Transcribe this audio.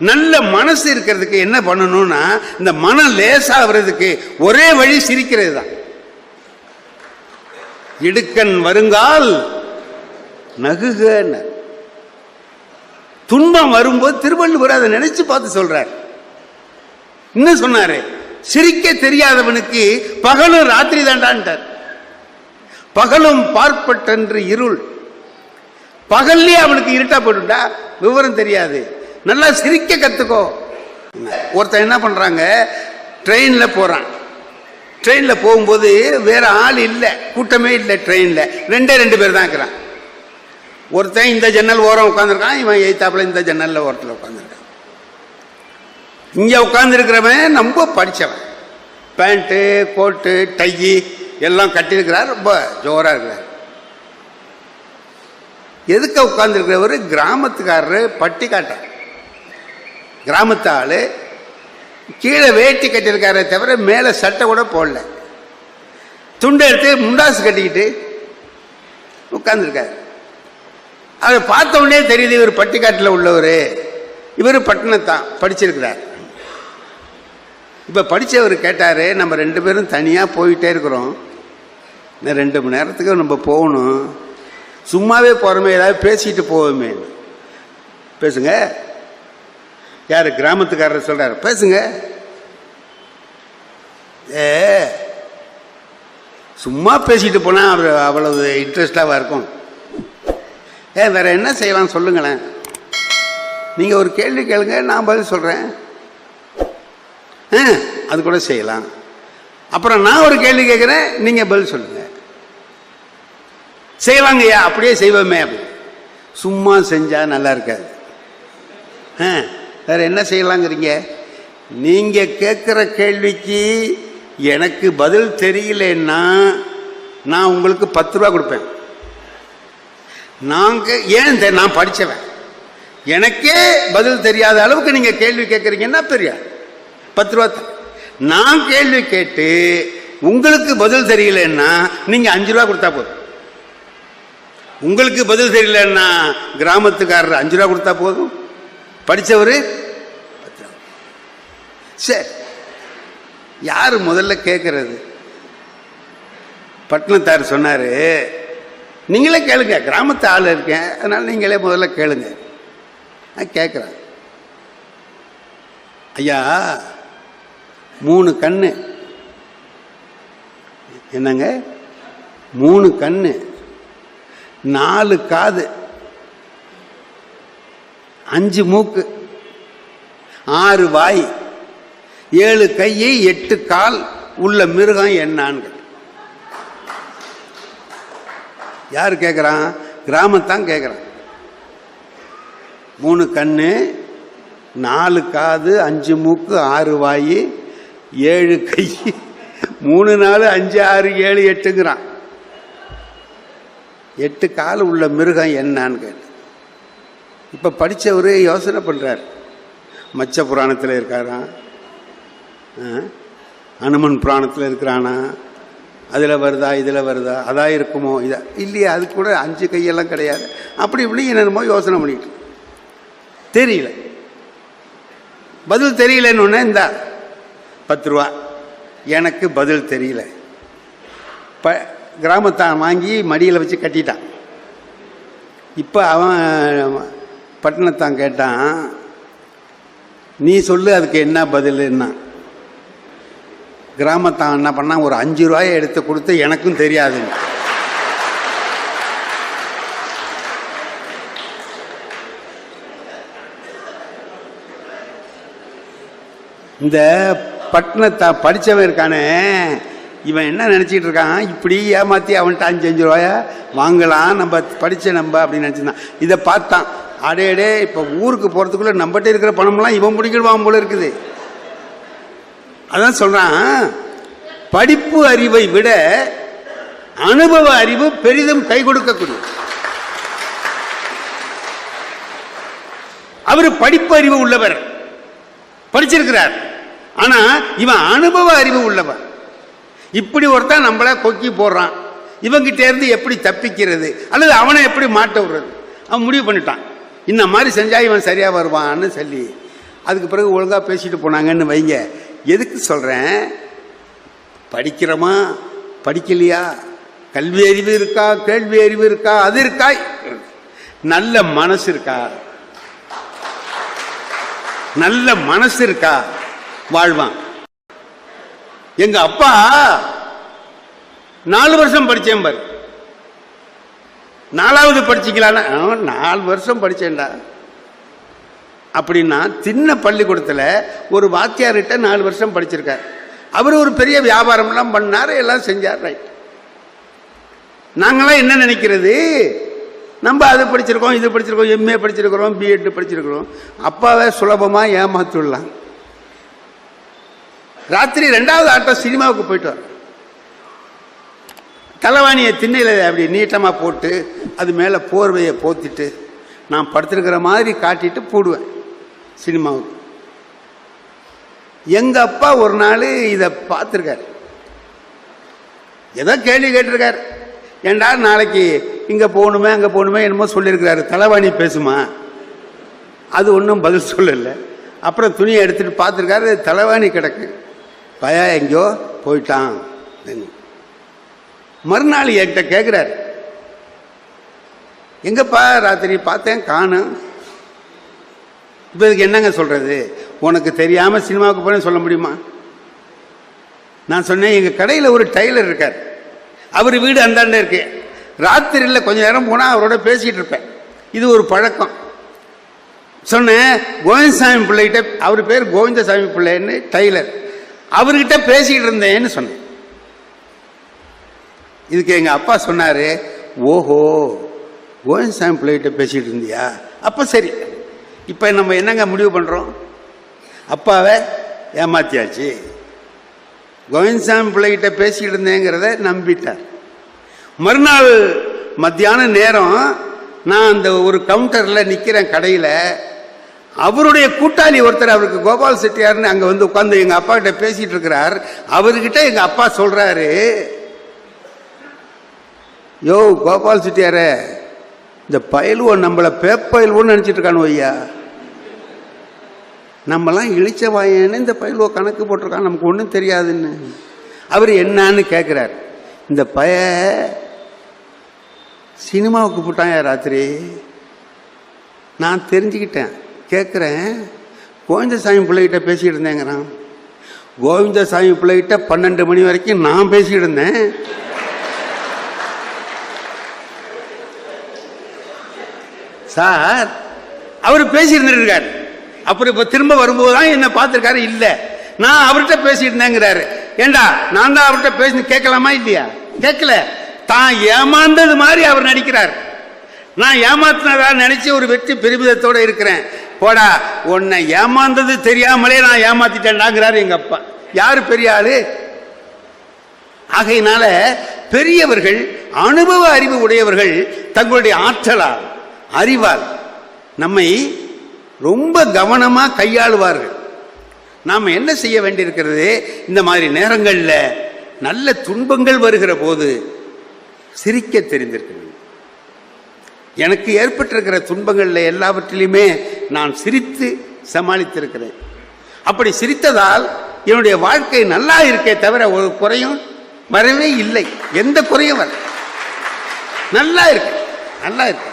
நல்ல மனசு இருக்கிறதுக்கு என்ன பண்ணணும்னா இந்த மனம் லேசாகிறதுக்கு ஒரே வழி சிரிக்கிறது தான் இடுக்கன் வருங்கால் நகுகன்னு. துன்பம் வரும்போது திருவள்ளுவர் அதை நினைச்சு பார்த்து சொல்றார். என்ன சொன்னாரு சிரிக்க தெரியாதவனுக்கு பகலும் ராத்திரி தாண்டான்ட்டார் பகலும் பார்ப்பட்டன்று இருள். பகல்லே அவனுக்கு இருட்டா போட்டுட்டா விவரம் தெரியாது. நல்லா சிரிக்க கற்றுக்கோ ஒருத்தன் என்ன பண்ணுறாங்க ட்ரெயினில் போகிறான் ட்ரெயினில் போகும்போது வேற ஆள் இல்லை. கூட்டமே இல்லை ட்ரெயினில் ரெண்டே ரெண்டு பேர் தான் இருக்கிறான். ஒருத்தன் இந்த ஜன்னல் ஓரம் உட்காந்துருக்கான் இவன் எய்த்தாப்பில் இந்த ஜன்னல்ல ஓரத்தில் உட்காந்துருக்கான் இங்கே உட்காந்துருக்கிறவன் ரொம்ப படிச்சவன். பேண்ட்டு கோட்டு டையி எல்லாம் கட்டியிருக்கிறார். ரொம்ப ஜோராக இருக்கிறார். எதுக்க உட்காந்துருக்கிறவர் கிராமத்துக்காரரு பட்டி காட்டார் கிராமத்து கீழே வேட்டி கட்டியிருக்காரே தவிர மேலே சட்டை கூட போடல. துண்டை எடுத்து முண்டாசு கட்டிக்கிட்டு உட்காந்துருக்காரு அதை பார்த்த உடனே தெரியுது இவர் பட்டிக்காட்டில் உள்ளவர். இவர் பட்டினத்தான் படிச்சிருக்கிறார். இப்போ படித்தவர் கேட்டார் நம்ம ரெண்டு பேரும் தனியாக போயிட்டே இருக்கிறோம். இன்னும் ரெண்டு மணி நேரத்துக்கு நம்ம போகணும். சும்மாவே போகிறோமே ஏதாவது பேசிக்கிட்டு போவோமே பேசுங்க. யார்? கிராமத்துக்காரர் சொல்கிறார் பேசுங்க. ஏ சும்மா பேசிட்டு போனால் அவர் அவ்வளவு இன்ட்ரெஸ்டாக இருக்கும். ஏ வேற என்ன செய்யலாம் சொல்லுங்களேன். நீங்கள் ஒரு கேள்வி கேளுங்க நான் பதில் சொல்கிறேன் ஆ அது கூட செய்யலாம். அப்புறம் நான் ஒரு கேள்வி கேட்குறேன் நீங்கள் பதில் சொல்லுங்க. செய்வாங்கய்யா அப்படியே செய்வோமே அப்படி. சும்மா செஞ்சால் நல்லா இருக்காது. ஆ வேற என்ன செய்யலாங்கிறீங்க? நீங்கள் கேட்குற கேள்விக்கு எனக்கு பதில் தெரியலன்னா நான் உங்களுக்கு பத்து ரூபா கொடுப்பேன். நாங்கள் ஏன் நான் படித்தவன் எனக்கே பதில் தெரியாத அளவுக்கு நீங்கள் கேள்வி கேட்குறீங்கன்னா பெரிய. பத்து ரூபா நான் கேள்வி கேட்டு உங்களுக்கு பதில் தெரியலன்னா நீங்கள் அஞ்சு ரூபா கொடுத்தா போதும். உங்களுக்கு பதில் தெரியலன்னா கிராமத்துக்காரர் அஞ்சு ரூபா கொடுத்தா போதும். படித்தவர் சரி யார் முதல்ல கேட்கறது பட்டினத்தார் சொன்னார் நீங்களே கேளுங்க கிராமத்து ஆள் இருக்கேன் அதனால் நீங்களே முதல்ல கேளுங்க. நான் கேட்குறேன் ஐயா மூணு கண்ணு. என்னங்க? மூணு கண்ணு. நாலு காது. அஞ்சு மூக்கு ஆறு வாய் ஏழு கை எட்டு கால் உள்ள மிருகம் என்னான்னு யார் கேட்குறான் கிராமத்தான் கேட்குறான் மூணு கண்ணு நாலு காது அஞ்சு மூக்கு ஆறு வாய் ஏழு கை. மூணு நாலு அஞ்சு ஆறு ஏழு எட்டுங்கிறான். எட்டு கால் உள்ள மிருகம் என்னான்னு கேட்டு இப்போ படித்தவர் யோசனை பண்ணுறார் மச்ச புராணத்தில் இருக்காராம் ஆ? அனுமன் புராணத்தில் இருக்கிறானா? அதில் வருதா இதில் வருதா? அதான் இருக்குமோ? இதா? இல்லையா அது கூட அஞ்சு கையெல்லாம் கிடையாது. அப்படி இப்படி என்னென்னமோ யோசனை பண்ணிட்டு. தெரியல. பதில் தெரியலன்னு ஒன்று இந்த. பத்து ரூபா. எனக்கு பதில் தெரியல. ப கிராமத்தான் வாங்கி மடியில் வச்சு கட்டிட்டான். இப்போ அவன் பட்டணத்தான் கேட்டான் நீ சொல்லு அதுக்கு என்ன பதிலுன்னா? கிராமத்தான் என்ன பண்ணால் ஒரு அஞ்சு ரூபாயை எடுத்து கொடுத்து எனக்கும் தெரியாது. இந்த பட்டணத்தை படித்தவன் இருக்கானே இவன் என்ன நினச்சிட்டு இருக்கான்? இப்படி ஏமாற்றி அவன்கிட்ட அஞ்சு அஞ்சு ரூபாயா வாங்கலாம் நம்ம படித்த நம்ம அப்படின்னு நினச்சிருந்தான். இதை பார்த்தான். அடையடே இப்போ ஊருக்கு போகிறதுக்குள்ளே நம்மகிட்ட இருக்கிற பணம்லாம் இவன் பிடிக்கிடுவான் போல இருக்குது. அதான் சொல்றான் படிப்பு அறிவை விட அனுபவ அறிவு பெரிதும் கை கொடுக்கக்கூடிய. அவர் படிப்பு அறிவு உள்ளவர். படிச்சிருக்கிறார். ஆனா இவன் அனுபவ அறிவு உள்ளவன் இப்படி ஒருத்தன் நம்மள கொக்கி போடுறான். இவங்கிட்ட இருந்து எப்படி தப்பிக்கிறது? அல்லது அவனை எப்படி மாட்ட விடுறது? அவன் முடிவு பண்ணிட்டான். இந்த மாதிரி செஞ்சால் இவன் சரியாக வருவான்னு சொல்லி. அதுக்கு பிறகு ஒழுங்காக பேசிட்டு போனாங்கன்னு வைங்க. எதுக்கு சொல்கிறேன் படிக்கிறோமா? படிக்கலையா? கல்வி அறிவு இருக்கா? கேள்வி அறிவு இருக்கா? அது இருக்கா? நல்ல மனசு இருக்கா? நல்ல மனசு இருக்கா? வாழ்வான். எங்க அப்பா நாலு வருஷம் படித்தேன் பாரு. நாலாவது படிச்சிக்கலான்னு அவன் நாலு வருஷம் படித்தேன்டா அப்படின்னா சின்ன பள்ளிக்கூடத்தில் ஒரு வாத்தியார்கிட்ட நாலு வருஷம் படிச்சிருக்கார். அவர் ஒரு பெரிய வியாபாரம்லாம் பண்ணார் எல்லாம் செஞ்சார் ரைட் நாங்களாம் என்ன நினைக்கிறது? நம்ம அது படிச்சிருக்கோம் இது படிச்சிருக்கோம் எம்ஏ படிச்சிருக்கிறோம் பிஎட் படிச்சிருக்கிறோம். அப்பாவை சுலபமாக ஏமாத்திடலாம். ராத்திரி ரெண்டாவது ஆட்டம் சினிமாவுக்கு போயிட்டு வரோம் தலைவாணியை திண்ணையில் அப்படி நீட்டமாக போட்டு அது மேலே போர்வையை போத்திட்டு நான் படுத்துருக்கிற மாதிரி காட்டிட்டு போடுவேன் சினிமாவுக்கு. எங்கள் அப்பா ஒரு நாள் இதை பார்த்துருக்காரு. ஏதோ கேள்வி கேட்டிருக்கார். ஏண்டா நாளைக்கு இங்கே போகணுமே அங்கே போகணுமே என்னமோ சொல்லியிருக்கிறாரு. தலைவாணி பேசுமா? அது ஒன்றும் பதில் சொல்லலை. அப்புறம் துணியை எடுத்துட்டு பார்த்துருக்காரு. தலைவாணி கிடக்கு. பயா எங்கேயோ போயிட்டான். அப்படின்னு. மறுநாள் என்கிட்ட கேட்குறாரு எங்கப்பா ராத்திரி பார்த்தேன் காணும். இப்போ இதுக்கு என்னங்க சொல்கிறது உனக்கு தெரியாமல் சினிமாவுக்கு போனேன்னு சொல்ல முடியுமா? நான் சொன்னேன் எங்கள் கடையில் ஒரு டைலர் இருக்கார். அவர் வீடு அந்தாண்ட இருக்கு. ராத்திரியில் கொஞ்சம் நேரம் போனால் அவரோட பேசிகிட்டு இருப்பேன். இது ஒரு பழக்கம். சொன்னேன் கோவிந்தசாமி பிள்ளைகிட்ட அவர் பேர் கோவிந்தசாமி பிள்ளைன்னு டைலர் அவர்கிட்ட பேசிக்கிட்டு இருந்தேன்னு சொன்னேன். இதுக்கு எங்கள் அப்பா சொன்னார் ஓஹோ கோவிந்தசாமி பிள்ளைகிட்ட பேசிகிட்டு இருந்தியா? அப்போ சரி. இப்போ நம்ம என்னங்க முடிவு பண்ணுறோம் அப்பாவை ஏமாத்தியாச்சு. கோவிந்தசாமி பிள்ளைகிட்ட பேசிக்கிட்டு இருந்தேங்கிறத நம்பிட்டார். மறுநாள் மத்தியான நேரம் நான் அந்த ஒரு கவுண்டரில் நிற்கிறேன் கடையில். அவருடைய கூட்டாளி ஒருத்தர் அவருக்கு கோபால் செட்டியார்னு அங்கே வந்து உட்காந்து எங்கள் அப்பா கிட்ட பேசிகிட்டு இருக்கிறார். அவர்கிட்ட எங்கள் அப்பா சொல்கிறாரு யோ கோபால் செட்டியாரே இந்த பயலுவோ நம்மளை பேப்பயலுவோன்னு நினச்சிட்டு இருக்கானு ஐயா நம்மலாம் இழிச்ச வாயன்னு இந்த பயலுவோ கணக்கு போட்டிருக்கான் நமக்கு ஒன்றும் தெரியாதுன்னு. அவர் என்னன்னு கேட்குறார் இந்த பய சினிமாவுக்கு போட்டான் ராத்திரி? நான் தெரிஞ்சுக்கிட்டேன். கேட்குறேன் கோவிந்தசாமி பிள்ளைகிட்ட பேசிக்கிட்டு இருந்தேங்கிறான். கோவிந்தசாமி பிள்ளைகிட்ட பன்னெண்டு மணி வரைக்கும் நான் பேசிக்கிட்டு இருந்தேன். சார் அவர் பேசியிருந்துட்டு அப்புறம் இப்போ திரும்ப வரும்போது தான் என்னை பார்த்துருக்காரு இல்லை. நான் அவர்கிட்ட பேசிட்டு இருந்தேங்கிறாரு ஏண்டா நான் தான் அவர்கிட்ட பேசி கேட்கலாமா இல்லையா? கேட்கல. தான் ஏமாந்தது மாதிரி அவர் நடிக்கிறார். நான் ஏமாத்தினதா நினைச்சு ஒரு வெற்றி பெருமிதத்தோடு இருக்கிறேன். போடா உன்னை ஏமாந்தது தெரியாமலே நான் ஏமாத்திட்டேன்டாங்கிறாரு எங்க அப்பா. யாரு பெரிய ஆளு? ஆகையினால பெரியவர்கள் அனுபவ அறிவு உடையவர்கள் தங்களுடைய ஆற்றலால். அறிவால் நம்மை ரொம்ப கவனமாக கையாளுவார்கள். நாம் என்ன செய்ய வேண்டியிருக்கிறது? இந்த மாதிரி நேரங்களில் நல்ல துன்பங்கள் வருகிற போது சிரிக்க தெரிந்திருக்க எனக்கு ஏற்பட்டிருக்கிற துன்பங்களில் எல்லாவற்றிலையுமே நான் சிரித்து சமாளித்திருக்கிறேன். அப்படி சிரித்ததால் என்னுடைய வாழ்க்கை நல்லா இருக்கே தவிர ஒரு குறையும் வரவே இல்லை. எந்த குறையும் வர நல்லா இருக்கு. நல்லா இருக்கு.